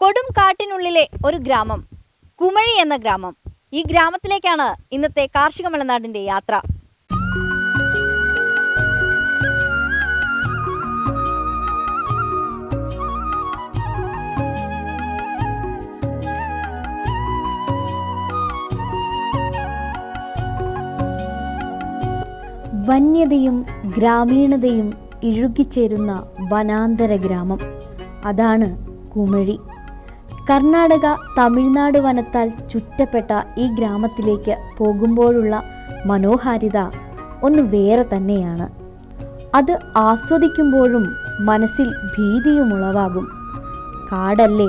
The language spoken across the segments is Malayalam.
കൊടും കാട്ടിനുള്ളിലെ ഒരു ഗ്രാമം കുമഴി എന്ന ഗ്രാമം. ഈ ഗ്രാമത്തിലേക്കാണ് ഇന്നത്തെ കാർഷിക മലനാടിന്റെ യാത്ര. വന്യതയും ഗ്രാമീണതയും ഇഴുകിച്ചേരുന്ന വനാന്തര ഗ്രാമം. അതാണ് കുമഴി. കർണാടക തമിഴ്നാട് വനത്താൽ ചുറ്റപ്പെട്ട ഈ ഗ്രാമത്തിലേക്ക് പോകുമ്പോഴുള്ള മനോഹാരിത ഒന്ന് വേറെ തന്നെയാണ്. അത് ആസ്വദിക്കുമ്പോഴും മനസ്സിൽ ഭീതിയും ഉളവാകും. കാടല്ലേ?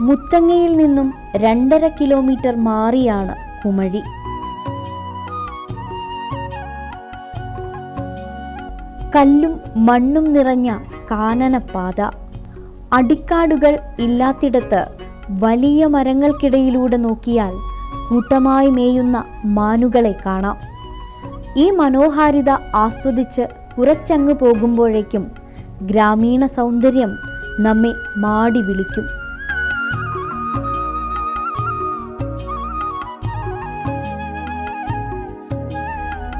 മുത്തങ്ങയിൽ നിന്നും രണ്ടര കിലോമീറ്റർ മാറിയാണ് കുമഴി. കല്ലും മണ്ണും നിറഞ്ഞ കാനനപാത അടിക്കാടുകൾ ഇല്ലാത്തിടത്ത് വലിയ മരങ്ങൾക്കിടയിലൂടെ നോക്കിയാൽ കൂട്ടമായി മേയുന്ന മാനുകളെ കാണാം. ഈ മനോഹാരിത ആസ്വദിച്ച് കുറച്ചങ്ങ് പോകുമ്പോഴേക്കും ഗ്രാമീണ സൗന്ദര്യം നമ്മെ മാടി വിളിക്കും.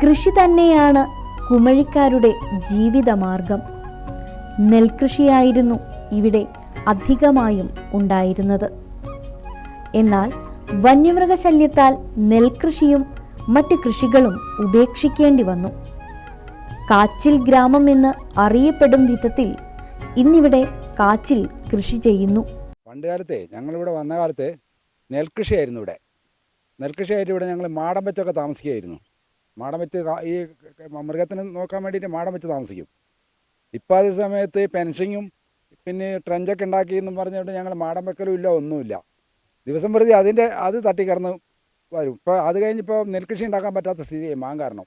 കൃഷി തന്നെയാണ് കുമഴിക്കാരുടെ ജീവിതമാർഗം. നെൽകൃഷിയായിരുന്നു ഇവിടെ അധികമായും ഉണ്ടായിരുന്നത്. എന്നാൽ വന്യമൃഗശല്യത്താൽ നെൽകൃഷിയും മറ്റ് കൃഷികളും ഉപേക്ഷിക്കേണ്ടി വന്നു. കാച്ചിൽ ഗ്രാമം എന്ന് അറിയപ്പെടും വിധത്തിൽ ഇന്നിവിടെ കാച്ചിൽ കൃഷി ചെയ്യുന്നു. പണ്ട് കാലത്തെ ഞങ്ങളിവിടെ വന്ന കാലത്ത് നെൽകൃഷിയായിരുന്നു ഇവിടെ. നെൽകൃഷിയായിട്ട് ഇവിടെ ഞങ്ങൾ മാടം വെച്ചൊക്കെ താമസിക്കുകയായിരുന്നു. മാടം വെച്ച് ഈ മൃഗത്തിന് നോക്കാൻ വേണ്ടിയിട്ട് മാടം വെച്ച് താമസിക്കും. ഇപ്പോൾ അതേ സമയത്ത് പെൻഷനും പിന്നെ ട്രഞ്ചൊക്കെ ഉണ്ടാക്കി എന്നും പറഞ്ഞുകൊണ്ട് ഞങ്ങൾ മാടം വെക്കലും ഇല്ല ഒന്നുമില്ല. ദിവസം പ്രതി അതിന്റെ അത് തട്ടിക്കിടന്ന് വരും. ഇപ്പോൾ അത് കഴിഞ്ഞിപ്പോൾ നെൽകൃഷി ഉണ്ടാക്കാൻ പറ്റാത്ത സ്ഥിതിയായി മാൻ കാരണം.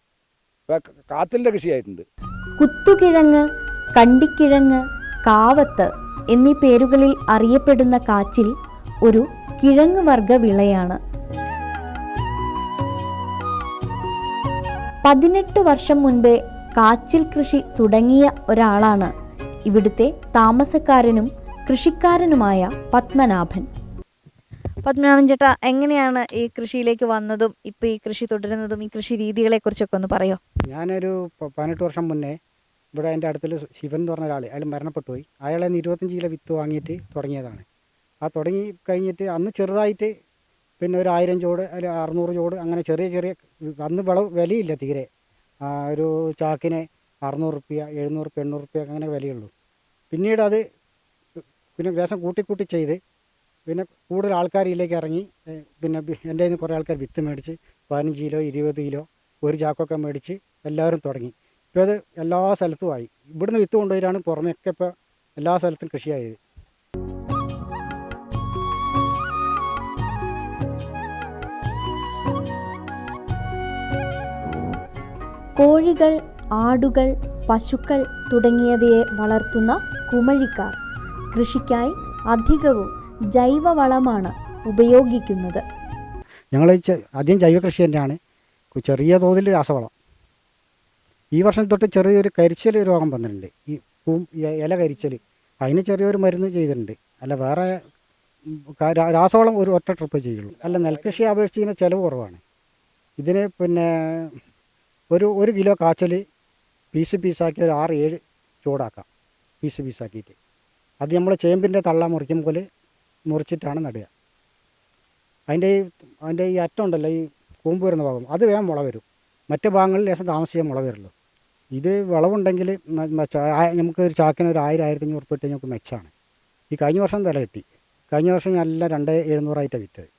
ഇപ്പോൾ കാത്തലിന്റെ കൃഷിയായിട്ടുണ്ട്. കുത്തുകിഴങ്ങ് കണ്ടിക്കിഴങ്ങ് കാവത്ത് എന്നീ പേരുകളിൽ അറിയപ്പെടുന്ന കാച്ചിൽ ഒരു കിഴങ്ങ് വർഗ വിളയാണ്. പതിനെട്ട് വർഷം മുൻപേ കാച്ചിൽ കൃഷി തുടങ്ങിയ ഒരാളാണ് ഇവിടുത്തെ താമസക്കാരനും കൃഷിക്കാരനുമായ പത്മനാഭൻ. പത്മനാഭൻ ചേട്ടാ എങ്ങനെയാണ് ഈ കൃഷിയിലേക്ക് വന്നതും ഇപ്പൊ ഈ കൃഷി തുടരുന്നതും ഈ കൃഷി രീതികളെ കുറിച്ചൊക്കെ ഒന്ന് പറയോ? ഞാനൊരു പതിനെട്ട് വർഷം മുന്നേ ഇവിടെ എന്റെ അടുത്തിൽ ശിവൻ എന്ന് പറഞ്ഞ ഒരാൾ അയാൾ മരണപ്പെട്ടു പോയി. അയാളെ ഇരുപത്തഞ്ച് കിലോ വിത്ത് വാങ്ങിയിട്ട് തുടങ്ങിയതാണ്. ആ തുടങ്ങി കഴിഞ്ഞിട്ട് അന്ന് ചെറുതായിട്ട് പിന്നെ ഒരു ആയിരം ചോട് അല്ലെങ്കിൽ അറുന്നൂറ് ചോട് അങ്ങനെ ചെറിയ ചെറിയ അന്ന് വിളവ് വിലയില്ല തീരെ. ഒരു ചാക്കിന് അറുന്നൂറ് റുപ്യ എഴുന്നൂറ് റുപ്യ എണ്ണൂറ് റുപ്യ അങ്ങനെ വിലയുള്ളൂ. പിന്നീട് അത് പിന്നെ ലേശം കൂട്ടിക്കൂട്ടി കൂട്ടി ചെയ്ത് പിന്നെ കൂടുതൽ ആൾക്കാർ ഇതിലേക്ക് ഇറങ്ങി പിന്നെ എന്റെ നിന്ന് കുറേ ആൾക്കാർ വിത്ത് മേടിച്ച് പതിനഞ്ച് കിലോ ഇരുപത് കിലോ ഒരു ചാക്കൊക്കെ മേടിച്ച് എല്ലാവരും തുടങ്ങി. ഇപ്പോൾ അത് എല്ലാ സ്ഥലത്തും ആയി. ഇവിടുന്ന് വിത്ത് കൊണ്ടുപോയിട്ടാണ് പുറമേയൊക്കെ ഇപ്പോൾ എല്ലാ സ്ഥലത്തും കൃഷിയായത്. കോഴികൾ ആടുകൾ പശുക്കൾ തുടങ്ങിയവയെ വളർത്തുന്ന കുമഴിക്കാർ. കൃഷിക്കായി അധികവും ജൈവവളമാണ് ഉപയോഗിക്കുന്നത്. ഞങ്ങൾ ആദ്യം ജൈവ കൃഷി തന്നെയാണ് ചെറിയ തോതിൽ രാസവളം. ഈ വർഷം തൊട്ട് ചെറിയൊരു കരിച്ചൽ രോഗം വന്നിട്ടുണ്ട്. ഈ പൂ ഇല കരിച്ചൽ. അതിന് ചെറിയൊരു മരുന്ന് ചെയ്തിട്ടുണ്ട്. അല്ല വേറെ രാസവളം ഒരു ഒറ്റ ട്രിപ്പ് ചെയ്യുള്ളൂ. അല്ല നെൽകൃഷി അപേക്ഷിച്ച് ചിലവ് കുറവാണ്. ഇതിന് പിന്നെ ഒരു ഒരു കിലോ കാച്ചൽ പീസ് പീസാക്കി ഒരു ആറ് ഏഴ് ചൂടാക്കാം. പീസ് പീസാക്കിയിട്ട് അത് നമ്മൾ ചേമ്പിന്റെ തള്ള മുറിക്കും പോലെ മുറിച്ചിട്ടാണ് നടുക. അതിന്റെ ഈ അതിന്റെ ഈ അറ്റം ഉണ്ടല്ലോ ഈ കൂമ്പ് വരുന്ന ഭാഗം അത് വേഗം മുള വരും. മറ്റ് ഭാഗങ്ങളിൽ ലേശം താമസിച്ചേ മുള വരുള്ളൂ. ഇത് വിളവുണ്ടെങ്കിൽ നമുക്ക് ഒരു ചാക്കിന് ഒരു ആയിരം ആയിരത്തി അഞ്ഞൂറ് ഉറുപ്പ് ഞങ്ങൾക്ക് മെച്ചാണ്. ഈ കഴിഞ്ഞ വർഷം വില കിട്ടി. കഴിഞ്ഞ വർഷം നല്ല രണ്ട് എഴുന്നൂറായിട്ടാണ് വിറ്റത്.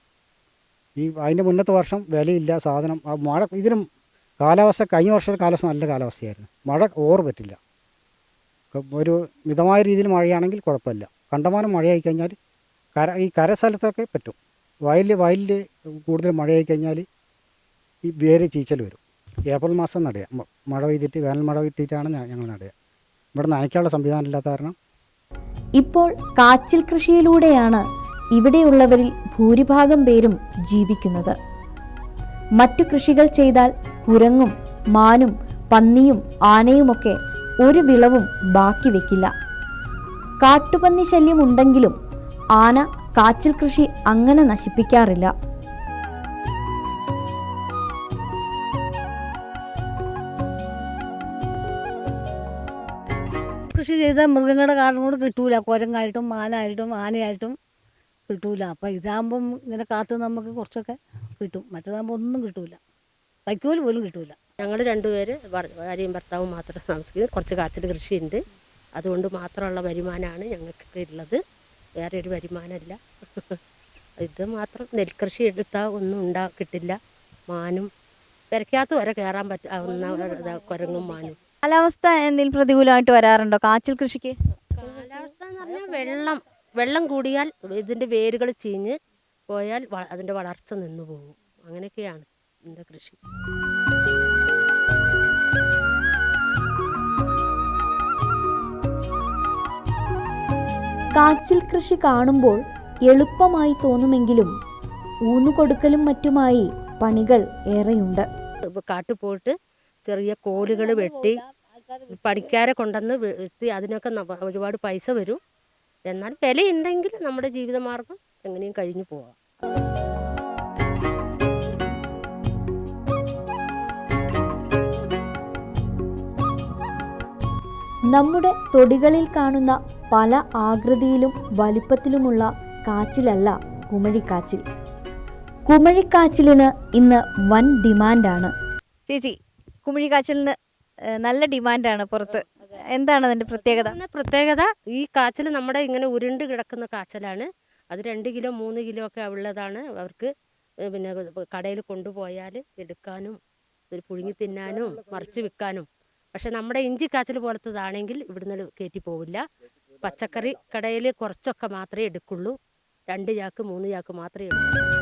ഈ അതിന്റെ മുന്നത്തെ വർഷം വിലയില്ല സാധനം ആ മഴ ഇതിനും കാലാവസ്ഥ കഴിഞ്ഞ വർഷത്തെ കാലാവസ്ഥ നല്ല കാലാവസ്ഥയായിരുന്നു. മഴ ഓറ് പറ്റില്ല ഒരു മിതമായ രീതിയിൽ മഴയാണെങ്കിൽ കുഴപ്പമില്ല. കണ്ടമാനം മഴയായി കഴിഞ്ഞാൽ കര ഈ കര സ്ഥലത്തൊക്കെ പറ്റും. വയലിൽ വയലിൽ കൂടുതൽ മഴയായി കഴിഞ്ഞാൽ ഈ വേര് ചീച്ചൽ വരും. ഏപ്രിൽ മാസം നടുക മ- മഴ പെയ്തിട്ട് വേനൽ മഴ കിട്ടിയിട്ടാണ് ഞങ്ങൾ നടുക ഇവിടെ നനയ്ക്കാനുള്ള സംവിധാനം ഇല്ലാത്ത കാരണം ഇപ്പോൾ കാച്ചിൽ കൃഷിയിലൂടെയാണ് ഇവിടെയുള്ളവരിൽ ഭൂരിഭാഗം പേരും ജീവിക്കുന്നത്. മറ്റു കൃഷികൾ ചെയ്താൽ കുരങ്ങും മാനും പന്നിയും ആനയുമൊക്കെ ഒരു വിളവും ബാക്കി വെക്കില്ല. കാട്ടുപന്നി ശല്യം ഉണ്ടെങ്കിലും ആന കാച്ചിൽ കൃഷി അങ്ങനെ നശിപ്പിക്കാറില്ല. കൃഷി ചെയ്ത മൃഗങ്ങളുടെ കാരണം കൊണ്ട് കിട്ടൂല. കുരങ്ങായിട്ടും മാനായിട്ടും ആനയായിട്ടും. കിട്ടൂല. അപ്പം ഇതാകുമ്പം ഇങ്ങനെ കാത്ത് നമുക്ക് കുറച്ചൊക്കെ കിട്ടും. മറ്റേതാകുമ്പോൾ ഒന്നും കിട്ടൂല. വൈക്കോൽ പോലും കിട്ടൂല. ഞങ്ങൾ രണ്ടുപേര് ഭാര്യയും ഭർത്താവും മാത്രം താമസിക്കുന്നത് കുറച്ച് കാച്ചിൽ കൃഷിയുണ്ട്. അതുകൊണ്ട് മാത്രമുള്ള വരുമാനമാണ് ഞങ്ങൾക്ക് ഉള്ളത് വേറെ ഒരു വരുമാനമല്ല ഇത് മാത്രം നെൽകൃഷി എടുത്താൽ ഒന്നും ഉണ്ടാ കിട്ടില്ല. മാനും പെരക്കാത്ത വരെ കയറാൻ പറ്റുന്ന കുരങ്ങും മാനും. കാലാവസ്ഥ എന്തെങ്കിലും പ്രതികൂലമായിട്ട് വരാറുണ്ടോ കാച്ചിൽ കൃഷിക്ക്? കാലാവസ്ഥ എന്ന് പറഞ്ഞാൽ വെള്ളം. വെള്ളം കൂടിയാൽ ഇതിന്റെ വേരുകൾ ചീഞ്ഞ് പോയാൽ അതിന്റെ വളർച്ച നിന്നു പോകും അങ്ങനെയൊക്കെയാണ് ഇതിന്റെ കൃഷി കാച്ചിൽ കൃഷി കാണുമ്പോൾ എളുപ്പമായി തോന്നുമെങ്കിലും ഊന്നുകൊടുക്കലും മറ്റുമായി പണികൾ ഏറെയുണ്ട് ഇപ്പൊ കാട്ടിൽ പോയിട്ട് ചെറിയ കോലുകൾ വെട്ടി പണിക്കാരെ കൊണ്ടുവന്ന് വെട്ടി അതിനൊക്കെ ഒരുപാട് പൈസ വരും എന്നാൽ വിലയുണ്ടെങ്കിൽ നമ്മുടെ ജീവിതമാർഗം എങ്ങനെയും കഴിഞ്ഞു പോവാം. നമ്മുടെ തൊടികളിൽ കാണുന്ന പല ആകൃതിയിലും വലിപ്പത്തിലുമുള്ള കാച്ചിലല്ല കുമഴിക്കാച്ചിൽ. കുമഴിക്കാച്ചിലിന് ഇന്ന് വൻ ഡിമാൻഡാണ്. ചേച്ചി കുമഴിക്കാച്ചിലിന് നല്ല ഡിമാൻഡാണ് പുറത്ത്. എന്താണ് അതിന്റെ പ്രത്യേകത? പിന്നെ പ്രത്യേകത. ഈ കാച്ചിൽ നമ്മുടെ ഇങ്ങനെ ഉരുണ്ട് കിടക്കുന്ന കാച്ചിലാണ്. അത് രണ്ട് കിലോ മൂന്ന് കിലോ ഒക്കെ ഉള്ളതാണ് അവർക്ക് പിന്നെ കടയിൽ കൊണ്ടുപോയാൽ എടുക്കാനും ഇത് പുഴുങ്ങി തിന്നാനും മറിച്ച് വിൽക്കാനും. പക്ഷെ നമ്മുടെ ഇഞ്ചി കാച്ചിൽ പോലത്തതാണെങ്കിൽ ഇവിടുന്ന് കയറ്റി പോവില്ല. പച്ചക്കറി കടയിൽ കുറച്ചൊക്കെ മാത്രമേ എടുക്കുള്ളൂ. രണ്ട് ചാക്ക് മൂന്ന് ചാക്ക് മാത്രമേ എടുക്കൂ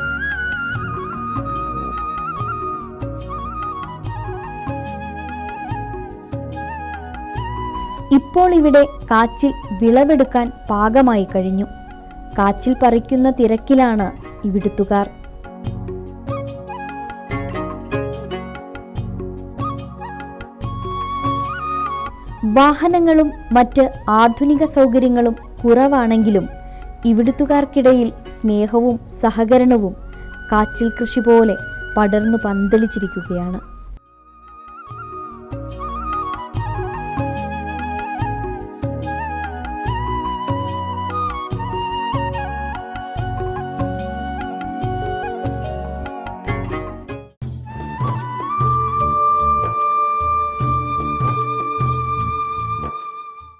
ഇപ്പോൾ ഇവിടെ കാച്ചിൽ വിളവെടുക്കാൻ പാകമായി കഴിഞ്ഞു. കാച്ചിൽ പറിക്കുന്ന തിരക്കിലാണ് ഇവിടുത്തുകാർ. വാഹനങ്ങളും മറ്റ് ആധുനിക സൗകര്യങ്ങളും കുറവാണെങ്കിലും ഇവിടുത്തുകാർക്കിടയിൽ സ്നേഹവും സഹകരണവും കാച്ചിൽ കൃഷി പോലെ പടർന്നു പന്തലിച്ചിരിക്കുകയാണ്.